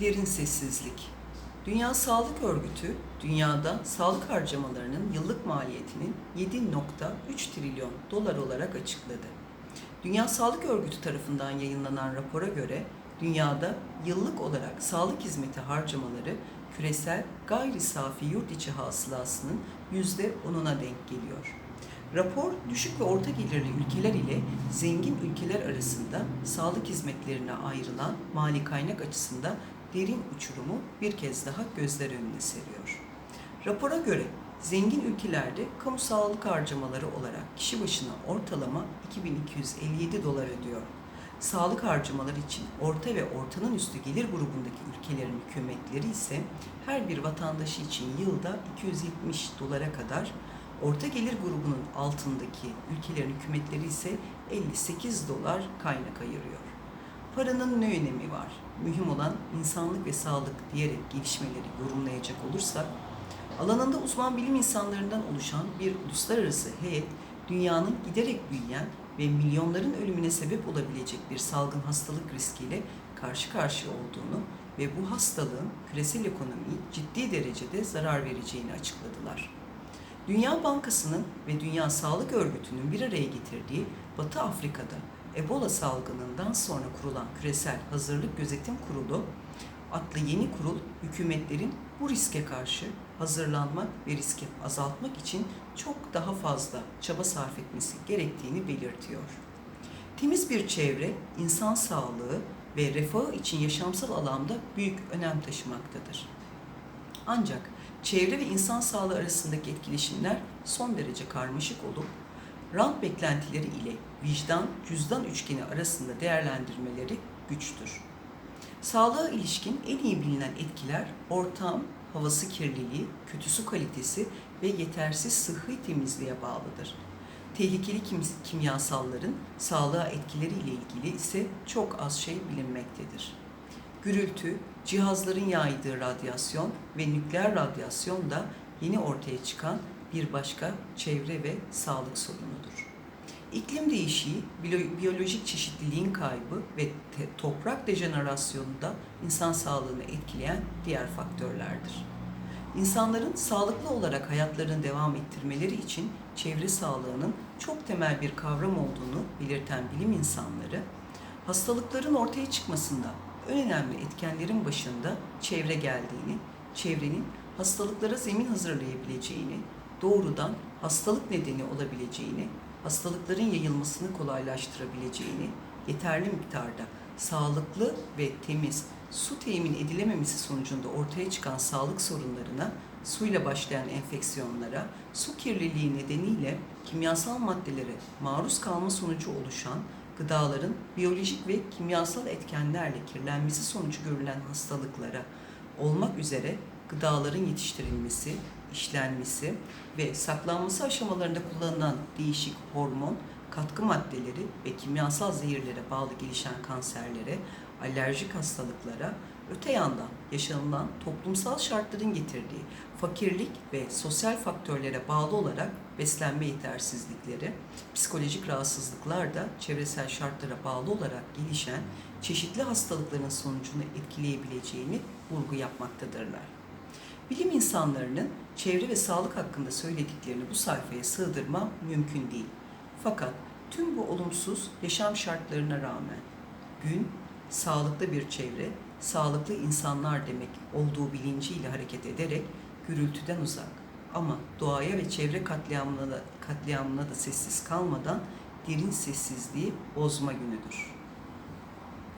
Derin sessizlik. Dünya Sağlık Örgütü, dünyada sağlık harcamalarının yıllık maliyetinin 7.3 trilyon dolar olarak açıkladı. Dünya Sağlık Örgütü tarafından yayınlanan rapora göre dünyada yıllık olarak sağlık hizmeti harcamaları küresel gayri safi yurt içi hasılasının %10'una denk geliyor. Rapor düşük ve orta gelirli ülkeler ile zengin ülkeler arasında sağlık hizmetlerine ayrılan mali kaynak açısından derin uçurumu bir kez daha gözler önüne seriyor. Rapora göre zengin ülkelerde kamu sağlık harcamaları olarak kişi başına ortalama 2257 dolar ödüyor. Sağlık harcamaları için orta ve ortanın üstü gelir grubundaki ülkelerin hükümetleri ise her bir vatandaşı için yılda 270 dolara kadar Orta gelir grubunun altındaki ülkelerin hükümetleri ise 58 dolar kaynak ayırıyor. Paranın ne önemi var? Mühim olan insanlık ve sağlık diyerek gelişmeleri yorumlayacak olursak, alanında uzman bilim insanlarından oluşan bir uluslararası heyet, dünyanın giderek büyüyen ve milyonların ölümüne sebep olabilecek bir salgın hastalık riskiyle karşı karşıya olduğunu ve bu hastalığın küresel ekonomiyi ciddi derecede zarar vereceğini açıkladılar. Dünya Bankası'nın ve Dünya Sağlık Örgütü'nün bir araya getirdiği Batı Afrika'da Ebola salgınından sonra kurulan Küresel Hazırlık Gözetim Kurulu adlı yeni kurul hükümetlerin bu riske karşı hazırlanmak ve riski azaltmak için çok daha fazla çaba sarf etmesi gerektiğini belirtiyor. Temiz bir çevre, insan sağlığı ve refahı için yaşamsal alanda büyük önem taşımaktadır. Ancak çevre ve insan sağlığı arasındaki etkileşimler son derece karmaşık olup rant beklentileri ile vicdan cüzdan üçgeni arasında değerlendirmeleri güçtür. Sağlığa ilişkin en iyi bilinen etkiler ortam, havası kirliliği, kötü su kalitesi ve yetersiz sıhhi temizliğe bağlıdır. Tehlikeli kim- kimyasalların sağlığa etkileri ile ilgili ise çok az şey bilinmektedir. Gürültü, cihazların yaydığı radyasyon ve nükleer radyasyon da yeni ortaya çıkan bir başka çevre ve sağlık sorunudur. İklim değişiği, biyo- biyolojik çeşitliliğin kaybı ve toprak dejenerasyonu da insan sağlığını etkileyen diğer faktörlerdir. İnsanların sağlıklı olarak hayatlarını devam ettirmeleri için çevre sağlığının çok temel bir kavram olduğunu belirten bilim insanları, hastalıkların ortaya çıkmasında en önemli etkenlerin başında çevre geldiğini, çevrenin hastalıklara zemin hazırlayabileceğini, doğrudan hastalık nedeni olabileceğini, hastalıkların yayılmasını kolaylaştırabileceğini, yeterli miktarda sağlıklı ve temiz su temin edilememesi sonucunda ortaya çıkan sağlık sorunlarına, suyla başlayan enfeksiyonlara, su kirliliği nedeniyle kimyasal maddelere maruz kalma sonucu oluşan gıdaların biyolojik ve kimyasal etkenlerle kirlenmesi sonucu görülen hastalıklara olmak üzere gıdaların yetiştirilmesi, işlenmesi ve saklanması aşamalarında kullanılan değişik hormon, katkı maddeleri ve kimyasal zehirlere bağlı gelişen kanserlere, alerjik hastalıklara, öte yandan yaşanılan toplumsal şartların getirdiği fakirlik ve sosyal faktörlere bağlı olarak beslenme yetersizlikleri, psikolojik rahatsızlıklar da çevresel şartlara bağlı olarak gelişen çeşitli hastalıkların sonucunu etkileyebileceğini vurgu yapmaktadırlar. Bilim insanlarının çevre ve sağlık hakkında söylediklerini bu sayfaya sığdırmam mümkün değil. Fakat tüm bu olumsuz yaşam şartlarına rağmen gün sağlıklı bir çevre, sağlıklı insanlar demek olduğu bilinciyle hareket ederek gürültüden uzak ama doğaya ve çevre katliamına da, katliamına da sessiz kalmadan derin sessizliği bozma günüdür.